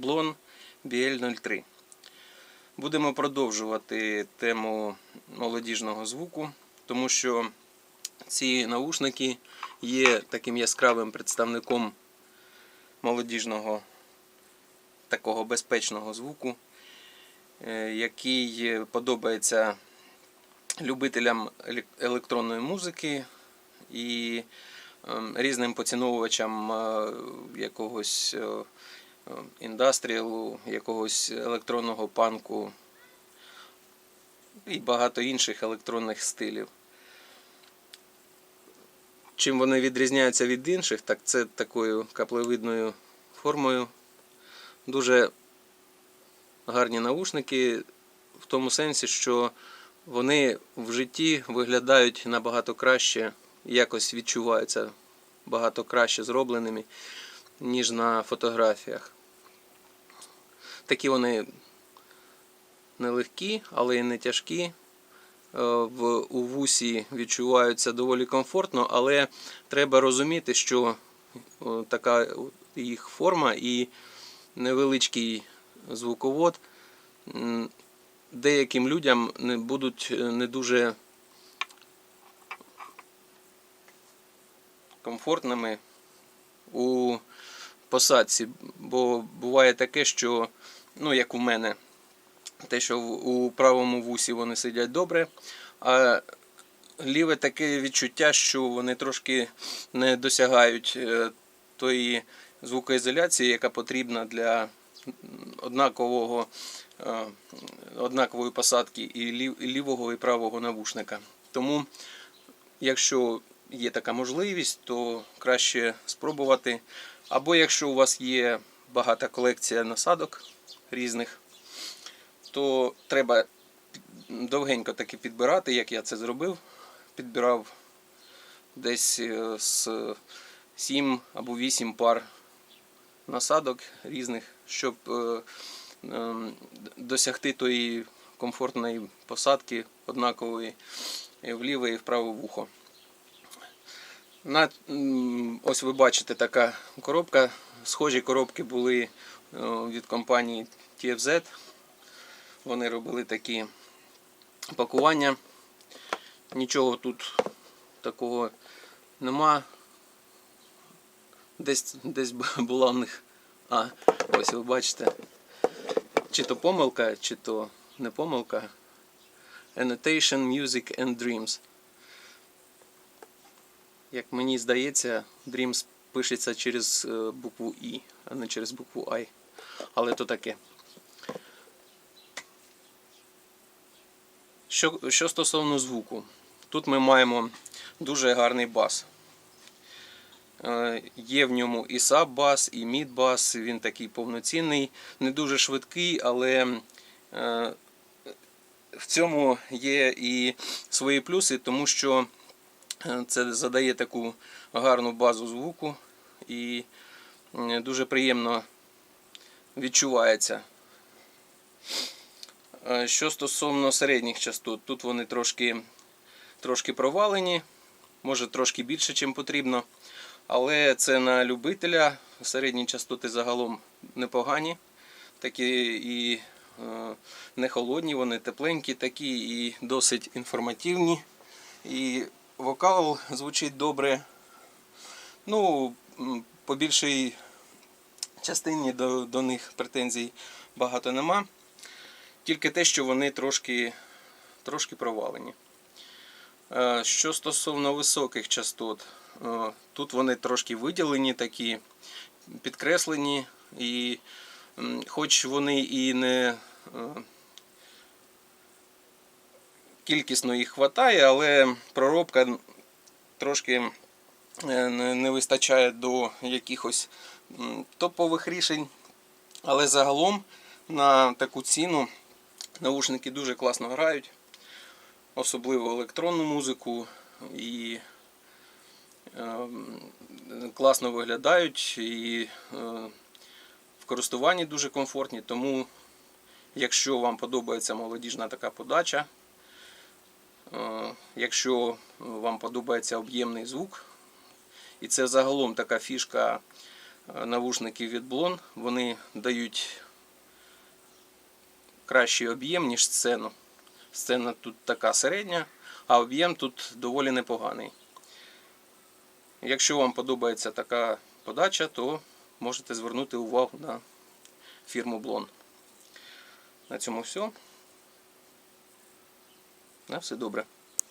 Blon BL03. Будемо продовжувати тему молодіжного звуку, тому що ці наушники є таким яскравим представником молодіжного такого безпечного звуку, е, який подобається любителям електронної музики і ем, різним поціновувачам е, якогось е, індастріалу, якогось електронного панку і багато інших електронних стилів. Чим вони відрізняються від інших, так це такою каплевидною формою. Дуже гарні наушники в тому сенсі, що вони в житті виглядають набагато краще, якось відчуваються багато краще зробленими, ніж на фотографіях. Такі вони нелегкі, але й не тяжкі. Е, у вусі відчуваються доволі комфортно, але треба розуміти, що така їх форма і невеличкий звуковод деяким людям не будуть е, не дуже комфортними у посадці. Бо буває таке, що, ну як у мене, те, що у правому вусі вони сидять добре, а ліве таке відчуття, що вони трошки не досягають е, тої звукоізоляції, яка потрібна для однакового, е, однакової посадки і лівого і правого навушника. Тому, якщо є така можливість, то краще спробувати. Або якщо у вас є багата колекція насадок різних, то треба довгенько таки підбирати, як я це зробив. Підбирав десь е, з 7 або 8 пар насадок різних, щоб е, ем, досягти тої комфортної посадки однакової і в ліве і в вухо. На, ось ви бачите така коробка. Схожі коробки були е, від компанії TFZ. Вони робили такі пакування. Нічого тут такого нема. Десь, десь була в них. А, ось ви бачите. Чи то помилка, чи то не помилка. Annotation, Music and Dreams. Як мені здається, Dreams пишеться через е, букву І, а не через букву I. Але то таке. Що, що стосовно звуку, тут ми маємо дуже гарний бас. Е, Є в ньому і саб-бас, і мід-бас, він такий повноцінний, не дуже швидкий, але е, в цьому є і свої плюси, тому що це задає таку гарну базу звуку і дуже приємно відчувається. Е, Що стосовно середніх частот, тут вони трошки, трошки провалені, може трошки більше, ніж потрібно. Але це на любителя. Середні частоти загалом непогані. Такі і е, не холодні, вони тепленькі, такі і досить інформативні. І вокал звучить добре. Ну, по більшій частині до, до них претензій багато нема. Тільки те, що вони трошки, трошки провалені. Е, Що стосовно високих частот, е, тут вони трошки виділені, такі підкреслені, і хоч вони і не е, кількісно їх вистачає, але проробка трошки е, не вистачає до якихось топових рішень. Але загалом на таку ціну наушники дуже класно грають особливо електронну музику і е, класно виглядають і е, в користуванні дуже комфортні. Тому, якщо вам подобається молодіжна така подача, якщо вам подобається об'ємний звук, і це загалом така фішка е, навушників від Blon. Вони дають кращий об'єм, ніж сцену. Сцена тут така середня, а об'єм тут доволі непоганий. Якщо вам подобається така подача, то можете звернути увагу на фірму Blon. На цьому все. На все добре.